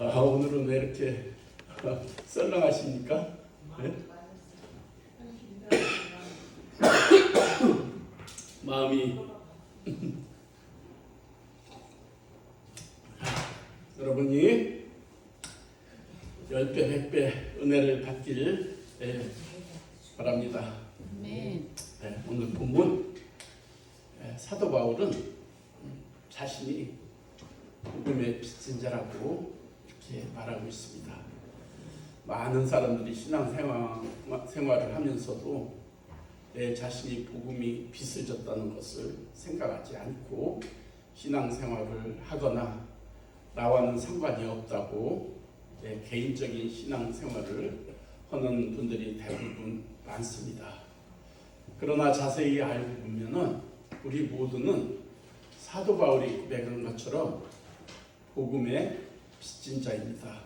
아, 오늘은 왜 이렇게 썰렁하십니까? 네? 마음이 여러분이 열배 백배 은혜를 받길 예, 바랍니다. 아멘. 예, 오늘 본문 예, 사도 바울은 음, 자신이 복음의 빚진 자라고 이렇게 말하고 있습니다. 많은 사람들이 신앙 생활, 생활을 하면서도 내 자신이 복음이 빚을 졌다는 것을 생각하지 않고 신앙 생활을 하거나 나와는 상관이 없다고 내 개인적인 신앙 생활을 하는 분들이 대부분 많습니다. 그러나 자세히 알고 보면은 우리 모두는 사도 바울이 고백한 것처럼 복음의 빚진 자입니다.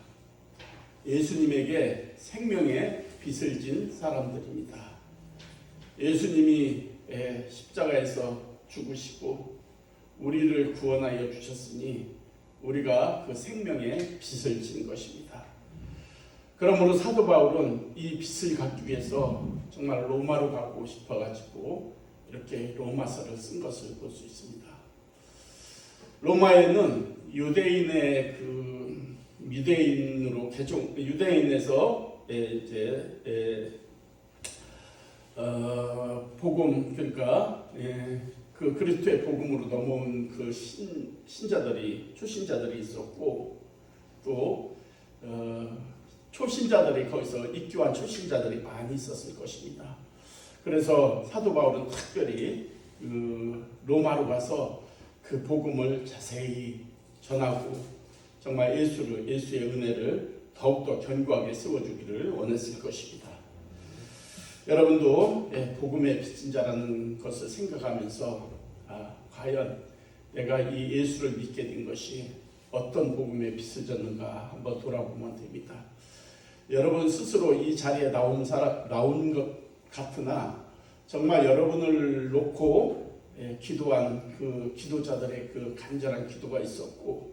예수님에게 생명의 빚을 진 사람들입니다. 예수님이 예, 십자가에서 죽으시고 우리를 구원하여 주셨으니 우리가 그 생명의 빚을 진 것입니다. 그러므로 사도 바울은 이 빚을 갚기 위해서 정말 로마로 가고 싶어가지고 이렇게 로마서를 쓴 것을 볼 수 있습니다. 로마에는 유대인의 그 유대인으로 개종 유대인에서 예, 이제 예, 어, 복음 그러니까 예, 그 그리스도의 복음으로 넘어온 그 신, 신자들이 초신자들이 있었고 또 어, 초신자들이 거기서 입교한 초신자들이 많이 있었을 것입니다. 그래서 사도 바울은 특별히 그 로마로 가서 그 복음을 자세히 전하고 정말 예수를 예수의 은혜를 더욱더 견고하게 세워주기를 원했을 것입니다. 여러분도 예, 복음의 빚진 자라는 것을 생각하면서 아, 과연 내가 이 예수를 믿게 된 것이 어떤 복음의 빚을 졌는가 한번 돌아보면 됩니다. 여러분 스스로 이 자리에 나온 사람 나온 것 같으나 정말 여러분을 놓고 예, 기도한 그 기도자들의 그 간절한 기도가 있었고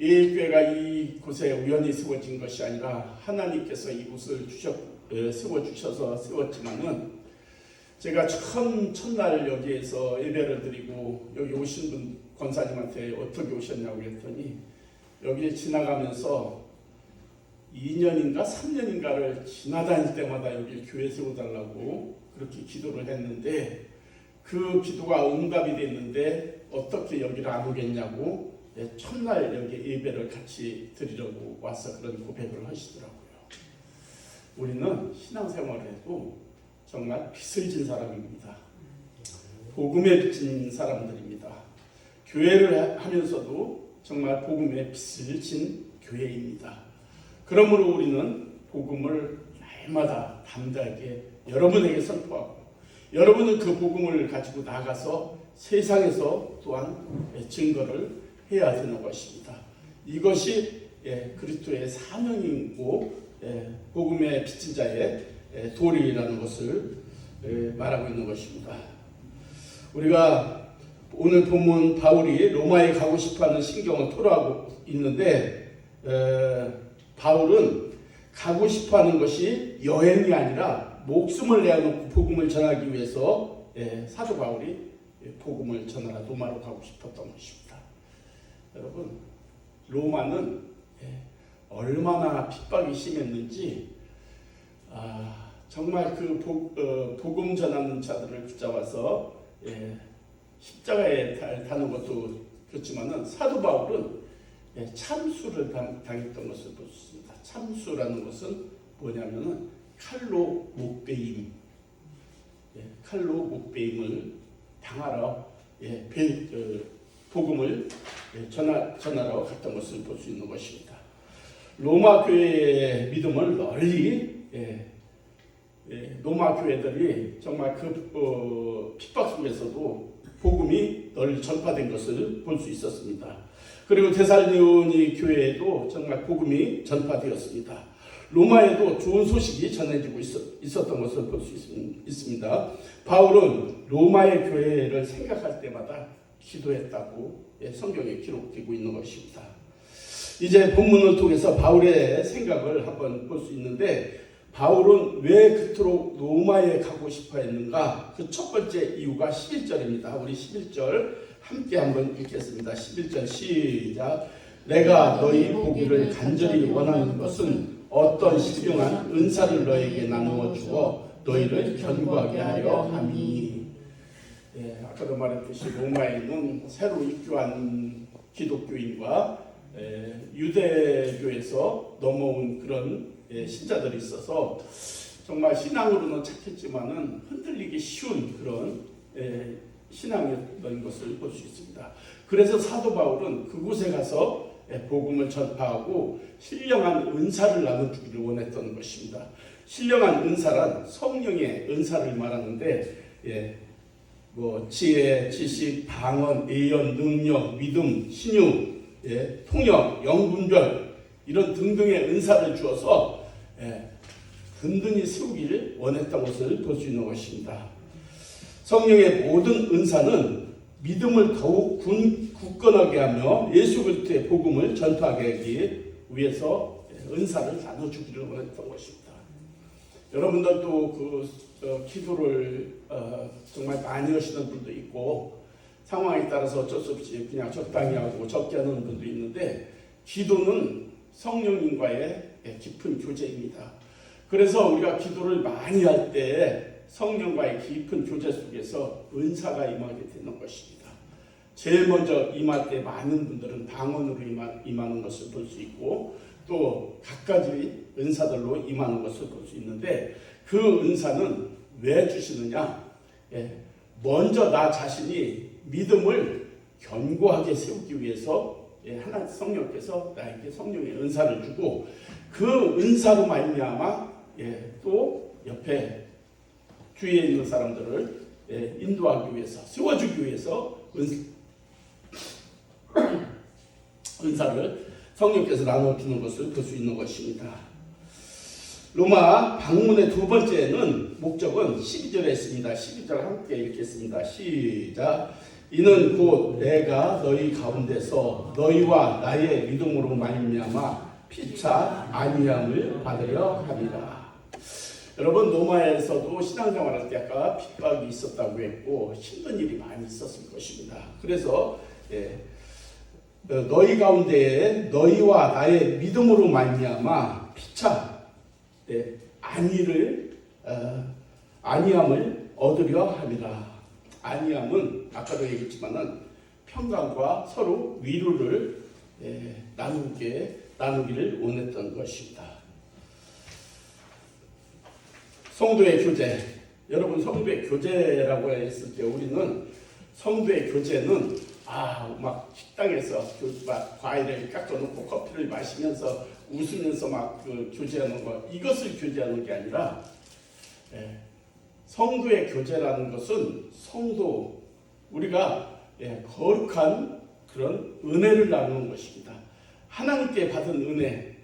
이 교회가 이 곳에 우연히 세워진 것이 아니라 하나님께서 이곳을 주셨 예, 세워 주셔서 세웠지만은 제가 처음 첫날 여기에서 예배를 드리고 여기 오신 분 권사님한테 어떻게 오셨냐고 했더니 여기 지나가면서 2년인가 3년인가를 지나다닐 때마다 여기 교회 세워달라고 그렇게 기도를 했는데 그 기도가 응답이 됐는데 어떻게 여기를 안 오겠냐고 예, 첫날 여기 예배를 같이 드리려고 와서 그런 고백을 하시더라고요. 우리는 신앙생활에도 정말 빚을 진 사람입니다. 복음에 빚진 사람들입니다. 교회를 하면서도 정말 복음에 빚을 진 교회입니다. 그러므로 우리는 복음을 날마다 담대하게 여러분에게 선포하고 여러분은 그 복음을 가지고 나가서 세상에서 또한 증거를 해야 되는 것입니다. 이것이 예, 그리스도의 사명이고 예, 복음의 빚진 자의 예, 도리라는 것을 말하고 있는 것입니다. 우리가 오늘 본문 바울이 로마에 가고 싶어하는 신경을 토로하고 있는데 바울은 가고 싶어하는 것이 여행이 아니라 목숨을 내어놓고 복음을 전하기 위해서 사도 바울이 복음을 전하러 로마로 가고 싶었던 것입니다. 여러분 로마는 얼마나 핍박이 심했는지 아, 정말 그 복, 어, 복음 전하는 자들을 붙잡아서 예, 십자가에 다는 것도 그렇지만은 사도 바울은 예, 참수를 당, 당했던 것을 볼 수 있습니다. 참수라는 것은 뭐냐면은 칼로 목베임, 예, 칼로 목베임을 당하러 예, 배, 어, 복음을 예, 전하, 전하러 갔던 것을 볼 수 있는 것입니다. 로마 교회의 믿음을 널리 예, 예, 로마 교회들이 정말 그 어, 핍박 속에서도 복음이 널리 전파된 것을 볼 수 있었습니다. 그리고 데살로니 교회에도 정말 복음이 전파되었습니다. 로마에도 좋은 소식이 전해지고 있었, 던 것을 볼 수 있습니다. 바울은 로마의 교회를 생각할 때마다 기도했다고 예, 성경에 기록되고 있는 것입니다. 이제 본문을 통해서 바울의 생각을 한번 볼 수 있는데 바울은 왜 그토록 로마에 가고 싶어 했는가? 그 첫 번째 이유가 11절입니다. 우리 11절 함께 한번 읽겠습니다. 11절 시작. 내가 너희 보기를 간절히 원하는 것은 어떤 신령한 은사를 너에게 나누어 주어 너희를 견고하게 하려 함이 아까도 말했듯이 로마에 있는 새로 입교한 기독교인과 예, 유대교에서 넘어온 그런 예, 신자들이 있어서 정말 신앙으로는 착했지만은 흔들리기 쉬운 그런 예, 신앙이었던 것을 볼 수 있습니다. 그래서 사도 바울은 그곳에 가서 예, 복음을 전파하고 신령한 은사를 나눠주기를 원했던 것입니다. 신령한 은사란 성령의 은사를 말하는데 예, 뭐 지혜, 지식, 방언, 예언, 능력, 믿음, 신유, 예, 통역, 영분별 이런 등등의 은사를 주어서 예, 든든히 세우기를 원했던 것을 볼 수 있는 것입니다. 성령의 모든 은사는 믿음을 더욱 군, 굳건하게 하며 예수 그리스도의 복음을 전파하게 하기 위해서 은사를 나눠주기를 원했던 것입니다. 여러분들도 그 어, 기도를 어, 정말 많이 하시는 분도 있고 상황에 따라서 어쩔 수 없이 그냥 적당히 하고 적게 하는 분도 있는데 기도는 성령님과의 깊은 교제입니다. 그래서 우리가 기도를 많이 할 때 성령과의 깊은 교제 속에서 은사가 임하게 되는 것입니다. 제일 먼저 임할 때 많은 분들은 방언으로 임하, 임하는 것을 볼 수 있고 또 각가지 은사들로 임하는 것을 볼 수 있는데 그 은사는 왜 주시느냐? 예, 먼저 나 자신이 믿음을 견고하게 세우기 위해서 예, 하나님 성령께서 나에게 성령의 은사를 주고 그 은사로 말미암아 예, 또 옆에 주위에 있는 사람들을 예, 인도하기 위해서 세워주기 위해서 은, 은사를 성령께서 나눠주는 것을 볼 수 있는 것입니다. 로마 방문의 두 번째는 목적은 12절에 있습니다. 12절 함께 읽겠습니다. 시작. 이는 곧 내가 너희 가운데서 너희와 나의 믿음으로 말미암아 피차 아니함을 받으려 함이라. 여러분 로마에서도 신앙생활 할 때 아까 핍박이 있었다고 했고 힘든 일이 많이 있었을 것입니다. 그래서 예, 어, 너희 가운데에 너희와 나의 믿음으로 말미암아 피차 예, 안위를 어, 안위함을 얻으려 함이라. 안위함은 아까도 얘기했지만은 평강과 서로 위로를 예, 나누게 나누기를 원했던 것입니다. 성도의 교제. 여러분 성도의 교제라고 했을 때 우리는 성도의 교제는 아 막 식당에서 그 막 과일을 깎아놓고 커피를 마시면서 웃으면서 막 그 교제하는 거 이것을 교제하는 게 아니라 예, 성도의 교제라는 것은 성도 우리가 예, 거룩한 그런 은혜를 나누는 것입니다. 하나님께 받은 은혜,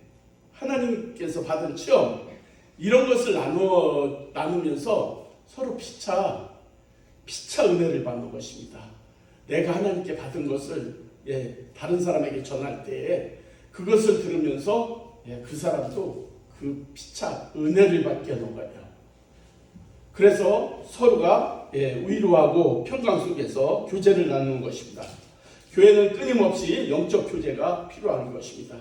하나님께서 받은 체험 이런 것을 나누어 나누면서 서로 피차 피차 은혜를 받는 것입니다. 내가 하나님께 받은 것을 예, 다른 사람에게 전할 때에 그것을 들으면서 예, 그 사람도 그 피차 은혜를 받게 하는 거예요. 그래서 서로가 예, 위로하고 평강 속에서 교제를 나누는 것입니다. 교회는 끊임없이 영적 교제가 필요한 것입니다.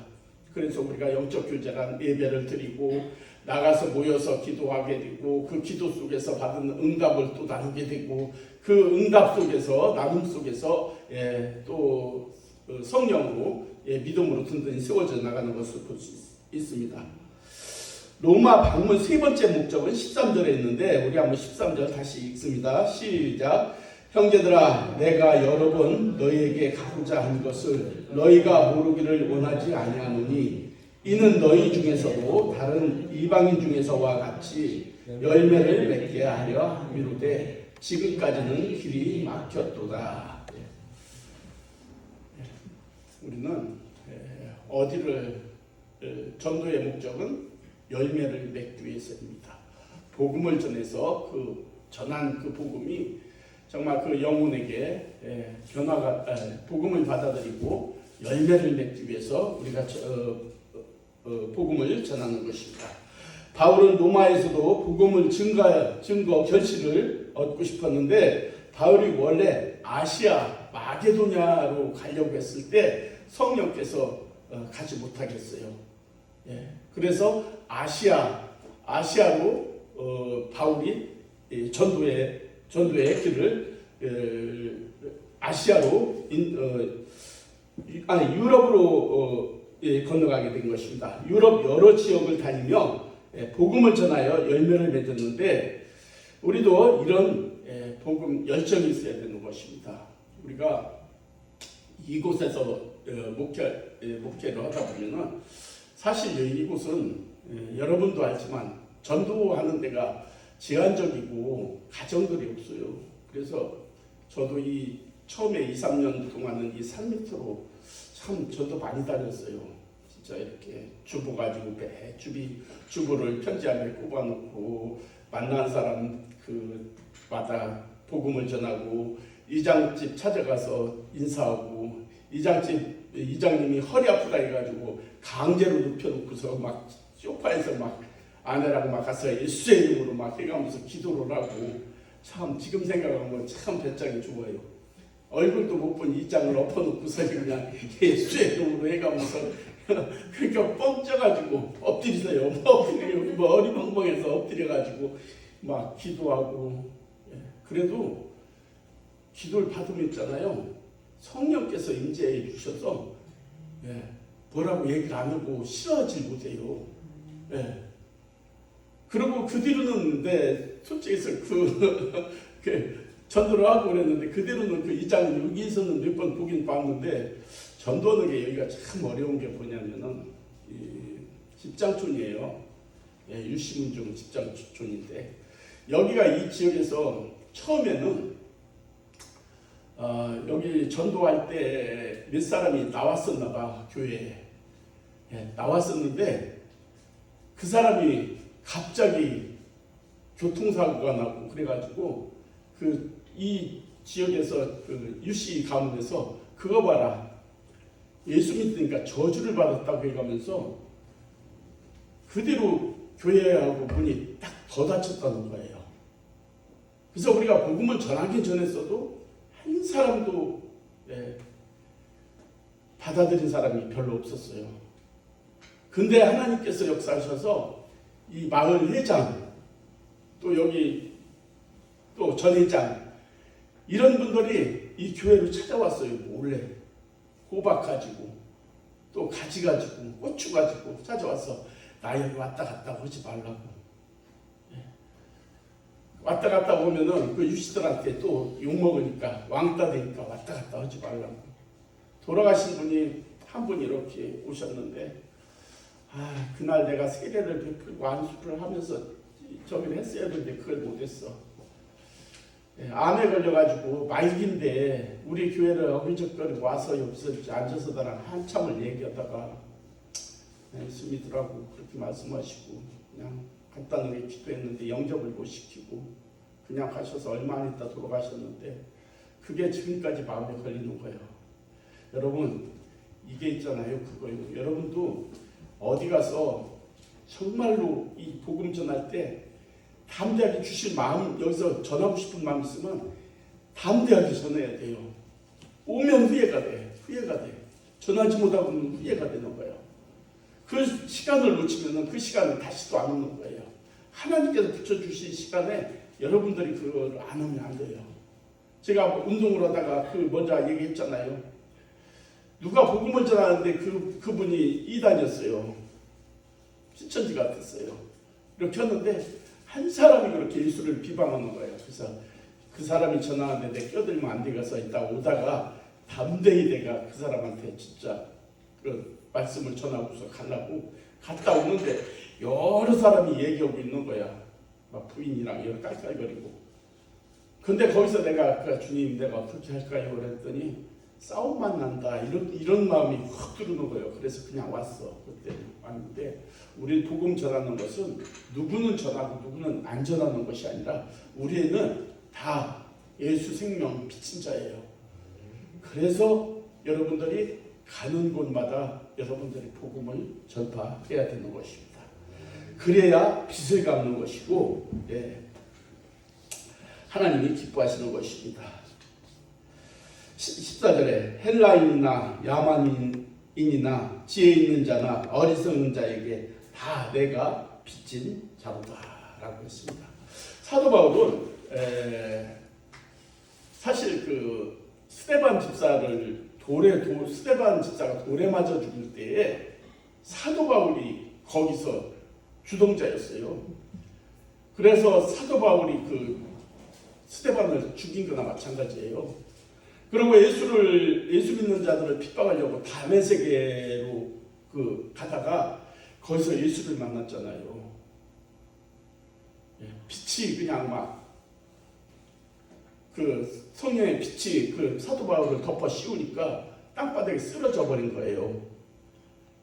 그래서 우리가 영적 교제란 예배를 드리고 나가서 모여서 기도하게 되고 그 기도 속에서 받은 응답을 또 나누게 되고 그 응답 속에서 나눔 속에서 예, 또 성령으로 예, 믿음으로 든든히 세워져 나가는 것을 볼 수 있습니다. 로마 방문 세 번째 목적은 13절에 있는데 우리 한번 13절 다시 읽습니다. 시작. 형제들아 내가 여러 번 너희에게 가고자 한 것을 너희가 모르기를 원하지 아니하노니 이는 너희 중에서도 다른 이방인 중에서와 같이 열매를 맺게 하려 함이로되 지금까지는 길이 막혔도다. 우리는 어디를 전도의 목적은 열매를 맺기 위해서입니다. 복음을 전해서 그 전한 그 복음이 정말 그 영혼에게 변화가 복음을 받아들이고 열매를 맺기 위해서 우리가 저- 어, 어, 복음을 전하는 것입니다. 바울은 로마에서도 복음을 증거 결실을 얻고 싶었는데 바울이 원래 아시아 마게도냐로 가려고 했을 때 성령께서 어, 가지 못하겠어요. 예. 그래서 아시아 아시아로 어, 바울이 이 전도의 전도의 길을 에, 아시아로 인, 어, 유- 아니 유럽으로 어, 예, 건너가게 된 것입니다. 유럽 여러 지역을 다니며 예, 복음을 전하여 열매를 맺었는데 우리도 이런 예, 복음 열정이 있어야 되는 것입니다. 우리가 이곳에서 어, 목회 예, 하다 보면은 사실 이곳은 예, 여러분도 알지만 전도하는 데가 제한적이고 가정들이 없어요. 그래서 저도 이 처음에 2, 3년 동안은 이 산 밑으로 참 저도 많이 다녔어요. 진짜 이렇게 주보 가지고 매 주비 주보를 편지함에 꼽아놓고 만난 사람 그 마다 복음을 전하고 이장집 찾아가서 인사하고 이장집 이장님이 허리 아프다 해가지고 강제로 눕혀놓고서 막 소파에서 막 아내랑 막 가서 예수의 이름으로 막 해가면서 기도를 하고 참 지금 생각하면 참 배짱이 좋아요. 얼굴도 못 본 이장을 엎어놓고서 그냥 예수의 이름으로 해가면서 그러니까 뻥쪄가지고 엎드리세요. 뭐 엎드려 뭐 어리멍멍해서 엎드려가지고 막 기도하고 예. 그래도 기도를 받으면 있잖아요. 성령께서 임재해 주셔서 예. 뭐라고 얘기를 안 하고 싫어하지 못해요. 예. 그리고 그 뒤로는 내 솔직해서 그, 그 전도를 하고 그랬는데 그 뒤로는 그 이장은 여기서는 몇 번 보긴 봤는데 전도하는 게 여기가 참 어려운 게 뭐냐면은 이 집장촌이에요. 예, 유시문중 집장촌인데 여기가 이 지역에서 처음에는 어, 여기 전도할 때 몇 사람이 나왔었나 봐 교회에 예, 나왔었는데 그 사람이 갑자기 교통사고가 나고 그래가지고 그 이 지역에서 그 유씨 가운데서 그거 봐라 예수 믿으니까 저주를 받았다고 해가면서 그대로 교회하고 문이 딱 더 닫혔다는 거예요. 그래서 우리가 복음을 전하기 전했어도 한 사람도 예, 받아들인 사람이 별로 없었어요. 근데 하나님께서 역사하셔서 이 마을 회장 또 여기 또 전회장 이런 분들이 이 교회로 찾아왔어요 몰래 호박 가지고 또 가지 가지고 고추 가지고 찾아와서 나 여기 왔다 갔다 하지 말라고 예. 왔다 갔다 오면은 그 유시들한테 또 욕 먹으니까 왕따 되니까 왔다 갔다 하지 말라고 돌아가신 분이 한 분 이렇게 오셨는데 아 그날 내가 세례를 베풀고 안수를 하면서 저기를 했어야 되는데 그걸 못했어. 예, 암에 걸려가지고 말기인데 우리 교회를 어기적거리고 와서 여기서 앉아서 나랑 한참을 얘기하다가 예, 숨이더라고 그렇게 말씀하시고 그냥 간단하게 기도했는데 영접을 못 시키고 그냥 가셔서 얼마 안 있다 돌아가셨는데 그게 지금까지 마음에 걸리는 거예요. 여러분 이게 있잖아요 그거예요. 여러분도 어디 가서 정말로 이 복음 전할 때 담대하게 주실 마음 여기서 전하고 싶은 마음 있으면 담대하게 전해야 돼요. 오면 후회가 돼. 후회가 돼. 전하지 못하고는 후회가 되는 거예요. 그 시간을 놓치면 그 시간은 다시 또 안 오는 거예요. 하나님께서 붙여주신 시간에 여러분들이 그걸 안 하면 안 돼요. 제가 뭐 운동을 하다가 그 먼저 얘기했잖아요. 누가 복음을 전하는데 그, 그분이 이단이었어요. 신천지 같았어요. 이렇게 했는데 한 사람이 그렇게 예수를 비방하는 거예요. 그래서 그 사람이 전화하는데 내 껴들면 안 되겠어 있다 오다가 담대히 내가 그 사람한테 진짜 그 말씀을 전하고서 가려고 갔다 오는데 여러 사람이 얘기하고 있는 거야. 막 부인이랑 여러 깔깔거리고. 근데 거기서 내가 그 주님 내가 어떻게 할까요? 그랬더니 싸움만 난다 이런 이런 마음이 확 들어오는 거예요. 그래서 그냥 왔어 그때 왔는데 우리 복음 전하는 것은 누구는 전하고 누구는 안 전하는 것이 아니라 우리는 다 예수 생명 비친 자예요. 그래서 여러분들이 가는 곳마다 여러분들이 복음을 전파해야 되는 것입니다. 그래야 빛을 갚는 것이고 예, 하나님이 기뻐하시는 것입니다. 14절에 헬라인이나 야만인이나 지혜 있는 자나 어리석은 자에게 다 내가 빚진 자로다 라고 했습니다. 사도 바울은 에, 사실 그 스테반 집사를 돌에 도, 스테반 집사가 돌에 맞아 죽을 때에 사도 바울이 거기서 주동자였어요. 그래서 사도 바울이 그 스테반을 죽인 거나 마찬가지예요. 그리고 예수를 예수 믿는 자들을 핍박하려고 담의 세계로 그 가다가 거기서 예수를 만났잖아요. 예, 빛이 그냥 막 그 성령의 빛이 그 사도 바울을 덮어 씌우니까 땅바닥에 쓰러져 버린 거예요.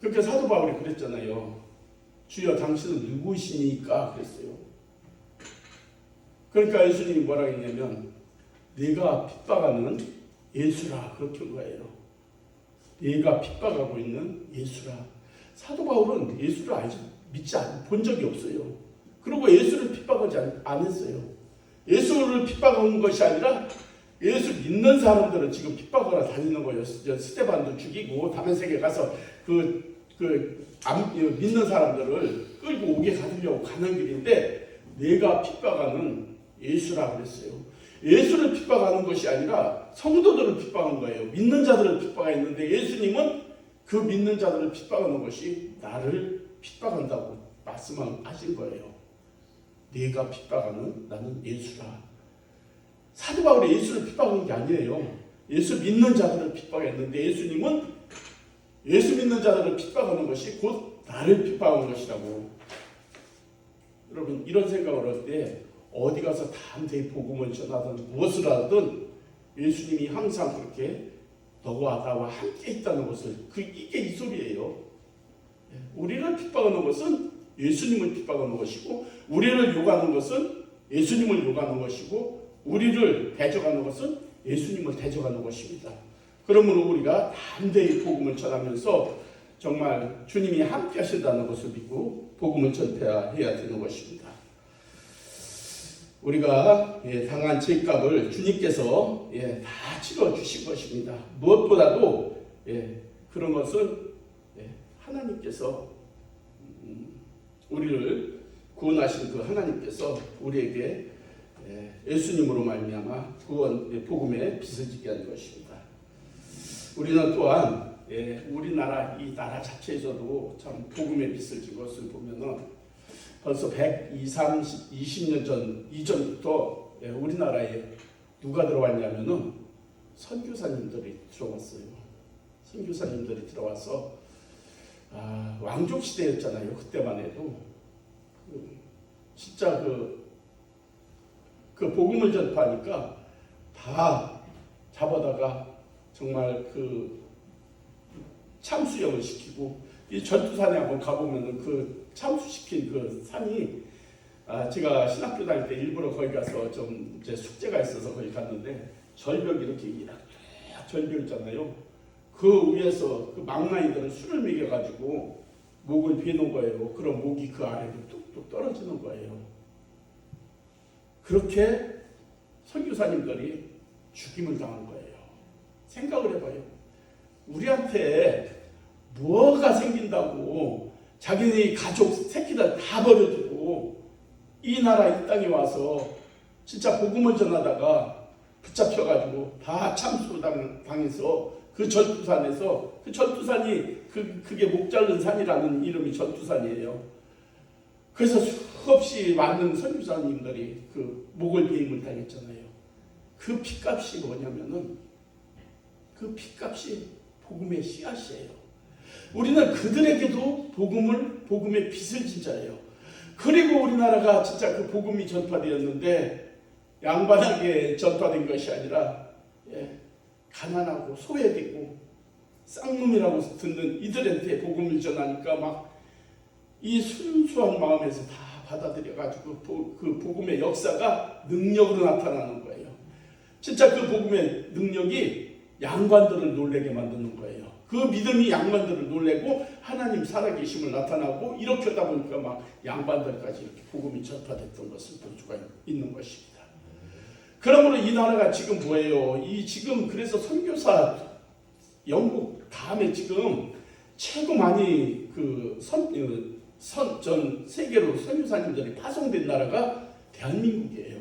그렇게 사도 바울이 그랬잖아요. 주여 당신은 누구시니까 그랬어요. 그러니까 예수님이 뭐라 했냐면 네가 핍박하는 예수라 그렇게 한 거예요. 네가 핍박하고 있는 예수라. 사도 바울은 예수를 알지 믿지 않, 본 적이 없어요. 그리고 예수를 핍박하지 않, 안 했어요. 예수를 핍박한 것이 아니라 예수 믿는 사람들은 지금 핍박하러 다니는 거예요. 저 스테반도 죽이고 다메섹에 가서 그, 그 안- 믿는 사람들을 끌고 오게 가두려고 가는 길인데 내가 핍박하는 예수라 그랬어요. 예수를 핍박하는 것이 아니라 성도들을 핍박한 거예요. 믿는 자들을 핍박했는데 예수님은 그 믿는 자들을 핍박하는 것이 나를 핍박한다고 말씀하신 거예요. 네가 핍박하는 나는 예수라. 사도 바울이 예수를 핍박한 게 아니에요. 예수 믿는 자들을 핍박했는데 예수님은 예수 믿는 자들을 핍박하는 것이 곧 나를 핍박하는 것이라고. 여러분 이런 생각을 할 때 어디 가서 담대히 복음을 전하든 무엇을 하든 예수님이 항상 그렇게 너와 나와 함께 있다는 것을 그 이게 이 소리예요. 우리를 핍박하는 것은 예수님을 핍박하는 것이고 우리를 욕하는 것은 예수님을 욕하는 것이고 우리를 대적하는 것은 예수님을 대적하는 것입니다. 그러므로 우리가 담대히 복음을 전하면서 정말 주님이 함께 하신다는 것을 믿고 복음을 전해야 되는 것입니다. 우리가 예, 당한 죄값을 주님께서 예, 다 치러 주신 것입니다. 무엇보다도 예, 그런 것은 예, 하나님께서 음, 우리를 구원하신 그 하나님께서 우리에게 예, 예수님으로 말미암아 구원 예, 복음의 빛을 지게 한 것입니다. 우리는 또한 예, 우리나라 이 나라 자체에서도 참 복음의 빛을 진 것을 보면은 벌써 120, 30, 20년 전 이전부터 예, 우리나라에 누가 들어왔냐면은 선교사님들이 들어왔어요. 선교사님들이 들어와서 아, 왕족 시대였잖아요. 그때만 해도 그, 진짜 그, 그 복음을 전파하니까 다 잡아다가 정말 그 참수형을 시키고 이 전투산에 한번 가보면은 그 참수시킨 그 산이 아 제가 신학교 다닐 때 일부러 거기 가서 좀 이제 숙제가 있어서 거기 갔는데 절벽 이렇게 이렇게 절벽 있잖아요. 그 위에서 그 망나이들은 술을 먹여가지고 목을 베는 거예요. 그럼 목이 그 아래로 뚝뚝 떨어지는 거예요. 그렇게 선교사님들이 죽임을 당한 거예요. 생각을 해봐요. 우리한테 뭐가 생긴다고 자기네 가족 새끼들 다 버려두고 이 나라 이 땅에 와서 진짜 복음을 전하다가 붙잡혀가지고 다 참수당 당해서 그 전투산에서 그 전투산이 그 그게 목잘른 산이라는 이름이 전투산이에요. 그래서 수없이 많은 선교사님들이 그 목을 베임을 당했잖아요. 그 피값이 뭐냐면은 그 피값이 복음의 씨앗이에요. 우리는 그들에게도 복음을 복음의 빛을 진 자예요. 그리고 우리나라가 진짜 그 복음이 전파되었는데 양반에게 전파된 것이 아니라 예, 가난하고 소외되고 쌍놈이라고 듣는 이들한테 복음을 전하니까 막 이 순수한 마음에서 다 받아들여 가지고 그 복음의 역사가 능력으로 나타나는 거예요. 진짜 그 복음의 능력이 양관들을 놀래게 만드는 거예요. 그 믿음이 양반들을 놀래고 하나님 살아계심을 나타나고 이렇게 하다 보니까 막 양반들까지 이렇게 복음이 전파됐던 것을 볼 수가 있는 것입니다. 그러므로 이 나라가 지금 뭐예요? 이 지금 그래서 선교사 영국 다음에 지금 최고 많이 그선전 세계로 선교사님들이 파송된 나라가 대한민국이에요.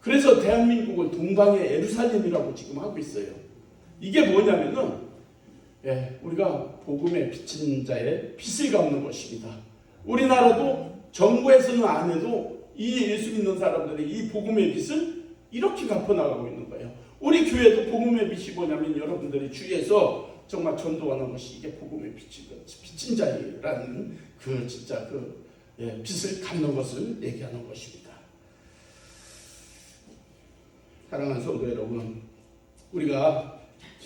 그래서 대한민국을 동방의 에루살렘이라고 지금 하고 있어요. 이게 뭐냐면은 예, 우리가 복음에 비친 자의 빛을 갚는 것입니다. 우리나라도 정부에서는 안 해도 이 예수 믿는 사람들이 이 복음의 빛을 이렇게 갚아 나가고 있는 거예요. 우리 교회도 복음의 빛이 뭐냐면 여러분들이 주위에서 정말 전도하는 것이 이게 복음의 빛인 빛인 자라는 그 진짜 그 예, 빛을 갚는 것을 얘기하는 것입니다. 사랑하는 성도 여러분, 우리가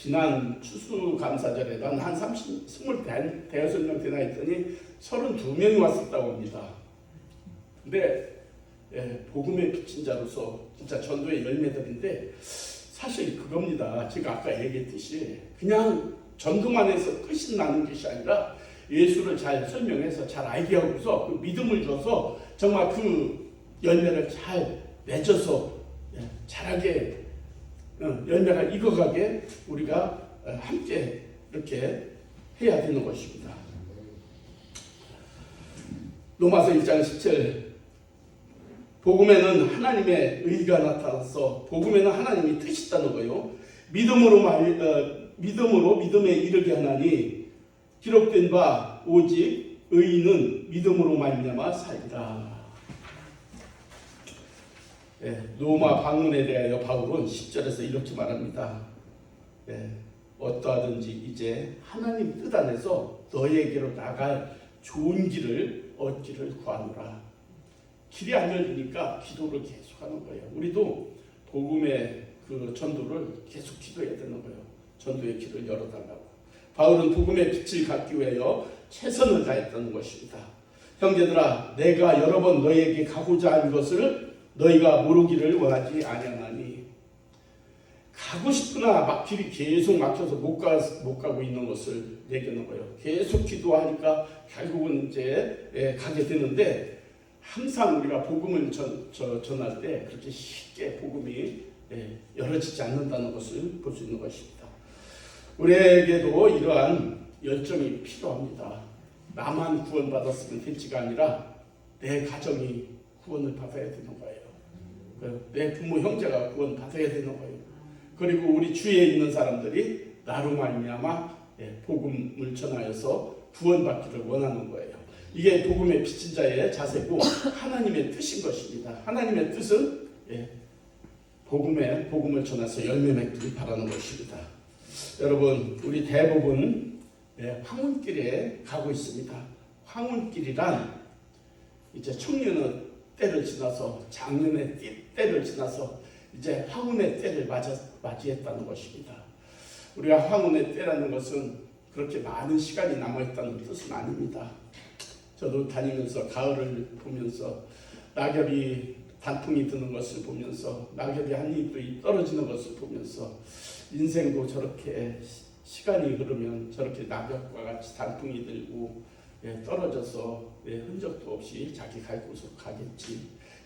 지난 추수감사절에 난한 30, 20, 대여섯 명 되나 했더니 32명이 왔었다고 합니다. 근데 예, 복음의 비친 자로서 진짜 전도의 열매들인데 사실 그겁니다. 제가 아까 얘기했듯이 그냥 전도만 해서 끝이 나는 것이 아니라 예수를 잘 설명해서 잘 알게 하고서 그 믿음을 줘서 정말 그 열매를 잘 맺어서 예, 잘하게 어, 열매가 익어가게 우리가 어, 함께 이렇게 해야 되는 것입니다. 로마서 1장 17 복음에는 하나님의 의가 나타나서 복음에는 하나님이 뜻이 있다는 거예요. 믿음으로 말 어, 믿음으로 믿음에 이르게 하나니 기록된 바 오직 의인은 믿음으로 말미암아 살리라. 예, 로마 방문에 대하여 바울은 10절에서 이렇게 말합니다. 예, 어떠하든지 이제 하나님 뜻 안에서 너에게로 나갈 좋은 길을 얻기를 구하노라. 길이 안 열리니까 기도를 계속하는 거예요. 우리도 복음의 그 전도를 계속 기도해야 되는 거예요. 전도의 길을 열어달라고. 바울은 복음의 빛을 갖기 위하여 최선을 다했다는 것입니다. 형제들아, 내가 여러 번 너에게 가고자 한 것을 너희가 모르기를 원하지 아니하나니 가고 싶으나 막 길이 계속 막혀서 못, 가, 못 가고 있는 것을 얘기하는 거예요. 계속 기도하니까 결국은 이제 예, 가게 되는데 항상 우리가 복음을 전, 저, 전할 때 그렇게 쉽게 복음이 예, 열어지지 않는다는 것을 볼 수 있는 것입니다. 우리에게도 이러한 열정이 필요합니다. 나만 구원받았으면 될지가 아니라 내 가정이 구원을 받아야 되는 거예요. 그내 부모 형제가 구원 받아야 되는 거예요. 그리고 우리 주위에 있는 사람들이 나로 말미암아 예, 복음을 전하여서 구원받기를 원하는 거예요. 이게 복음의 비친 자의 자세고 하나님의 뜻인 것입니다. 하나님의 뜻은 예, 복음의 복음을 전해서 열매 맺기를 바라는 것입니다. 여러분, 우리 대부분 예, 황혼길에 가고 있습니다. 황혼길이란 이제 청년의 때를 지나서 작년의 때를 지나서 이제 황혼의 때를 맞아, 맞이했다는 것입니다. 우리가 황혼의 때라는 것은 그렇게 많은 시간이 남아있다는 뜻은 아닙니다. 저도 다니면서 가을을 보면서 낙엽이 단풍이 드는 것을 보면서 낙엽이 한 잎이 떨어지는 것을 보면서 인생도 저렇게 시간이 흐르면 저렇게 낙엽과 같이 단풍이 들고 예, 떨어져서 예, 흔적도 없이 자기 갈 곳으로 가겠지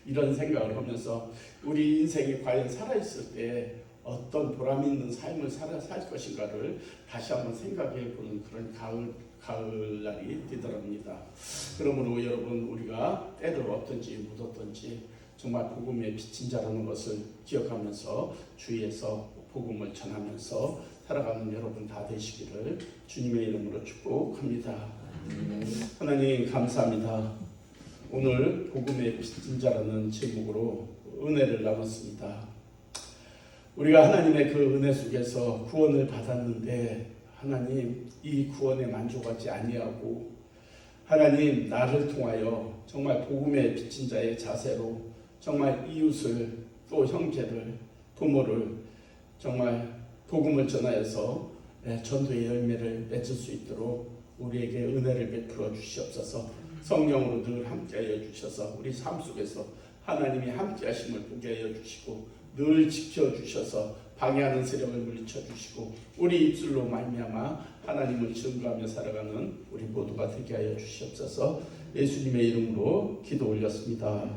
이런 생각을 하면서 우리 인생이 과연 살아있을 때 어떤 보람 있는 삶을 살아 살 것인가를 다시 한번 생각해 보는 그런 가을 가을 날이 되더랍니다. 그러므로 여러분 우리가 때를 얻든지 묻었든지 정말 복음에 비친 자라는 것을 기억하면서 주위에서 복음을 전하면서 살아가는 여러분 다 되시기를 주님의 이름으로 축복합니다. 하나님 감사합니다. 오늘 복음의 비친 자라는 제목으로 은혜를 나눴습니다. 우리가 하나님의 그 은혜 속에서 구원을 받았는데 하나님 이 구원에 만족하지 아니하고 하나님 나를 통하여 정말 복음의 비친 자의 자세로 정말 이웃을 또 형제를 부모를 정말 복음을 전하여서 예, 전도의 열매를 맺을 수 있도록 우리에게 은혜를 베풀어 주시옵소서 성령으로 늘 함께하여 주셔서 우리 삶 속에서 하나님이 함께하심을 보게 하여 주시고 늘 지켜 주셔서 방해하는 세력을 물리쳐 주시고 우리 입술로 말미암아 하나님을 증거하며 살아가는 우리 모두가 되게 하여 주시옵소서. 예수님의 이름으로 기도 올렸습니다.